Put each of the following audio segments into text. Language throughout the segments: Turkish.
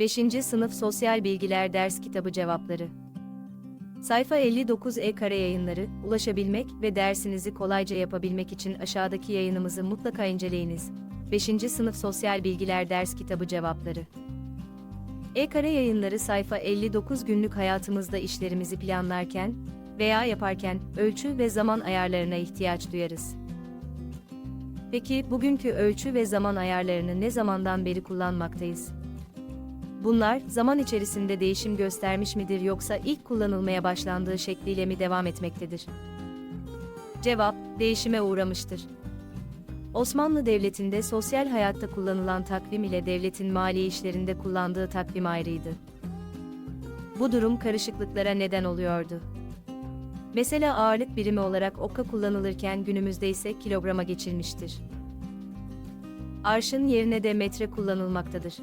5. Sınıf Sosyal Bilgiler Ders Kitabı Cevapları Sayfa 59 E-Kare Yayınları, ulaşabilmek ve dersinizi kolayca yapabilmek için aşağıdaki yayınımızı mutlaka inceleyiniz. 5. Sınıf Sosyal Bilgiler Ders Kitabı Cevapları E-Kare Yayınları sayfa 59 günlük hayatımızda işlerimizi planlarken veya yaparken ölçü ve zaman ayarlarına ihtiyaç duyarız. Peki bugünkü ölçü ve zaman ayarlarını ne zamandan beri kullanmaktayız? Bunlar zaman içerisinde değişim göstermiş midir yoksa ilk kullanılmaya başlandığı şekliyle mi devam etmektedir? Cevap, değişime uğramıştır. Osmanlı Devleti'nde sosyal hayatta kullanılan takvim ile devletin mali işlerinde kullandığı takvim ayrıydı. Bu durum karışıklıklara neden oluyordu. Mesela ağırlık birimi olarak okka kullanılırken günümüzde ise kilograma geçilmiştir. Arşın yerine de metre kullanılmaktadır.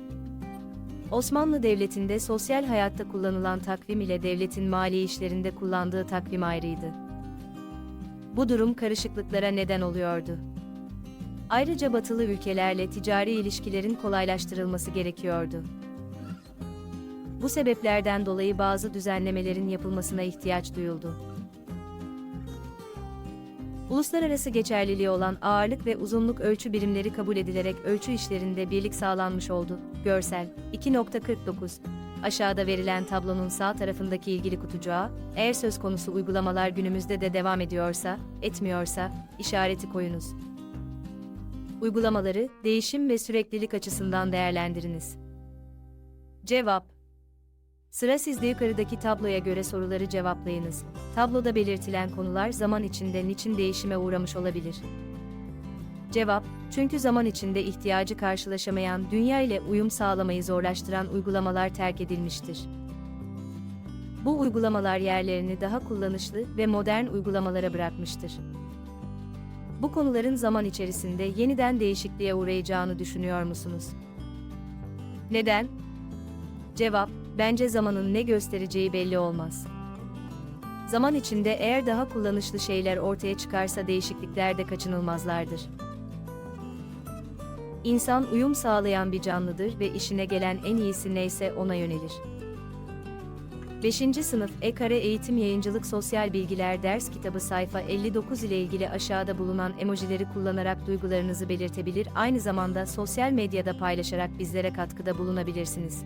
Osmanlı Devleti'nde sosyal hayatta kullanılan takvim ile devletin mali işlerinde kullandığı takvim ayrıydı. Bu durum karışıklıklara neden oluyordu. Ayrıca batılı ülkelerle ticari ilişkilerin kolaylaştırılması gerekiyordu. Bu sebeplerden dolayı bazı düzenlemelerin yapılmasına ihtiyaç duyuldu. Uluslararası geçerliliği olan ağırlık ve uzunluk ölçü birimleri kabul edilerek ölçü işlerinde birlik sağlanmış oldu. Görsel 2.49 Aşağıda verilen tablonun sağ tarafındaki ilgili kutucuğa, eğer söz konusu uygulamalar günümüzde de devam ediyorsa, etmiyorsa, işareti koyunuz. Uygulamaları, değişim ve süreklilik açısından değerlendiriniz. Cevap Sıra sizde yukarıdaki tabloya göre soruları cevaplayınız. Tabloda belirtilen konular zaman içinde niçin değişime uğramış olabilir? Cevap, çünkü zaman içinde ihtiyacı karşılaşamayan dünya ile uyum sağlamayı zorlaştıran uygulamalar terk edilmiştir. Bu uygulamalar yerlerini daha kullanışlı ve modern uygulamalara bırakmıştır. Bu konuların zaman içerisinde yeniden değişikliğe uğrayacağını düşünüyor musunuz? Neden? Cevap, bence zamanın ne göstereceği belli olmaz. Zaman içinde eğer daha kullanışlı şeyler ortaya çıkarsa değişiklikler de kaçınılmazlardır. İnsan uyum sağlayan bir canlıdır ve işine gelen en iyisi neyse ona yönelir. 5. Sınıf E-Kare Eğitim Yayıncılık Sosyal Bilgiler Ders Kitabı sayfa 59 ile ilgili aşağıda bulunan emojileri kullanarak duygularınızı belirtebilir, aynı zamanda sosyal medyada paylaşarak bizlere katkıda bulunabilirsiniz.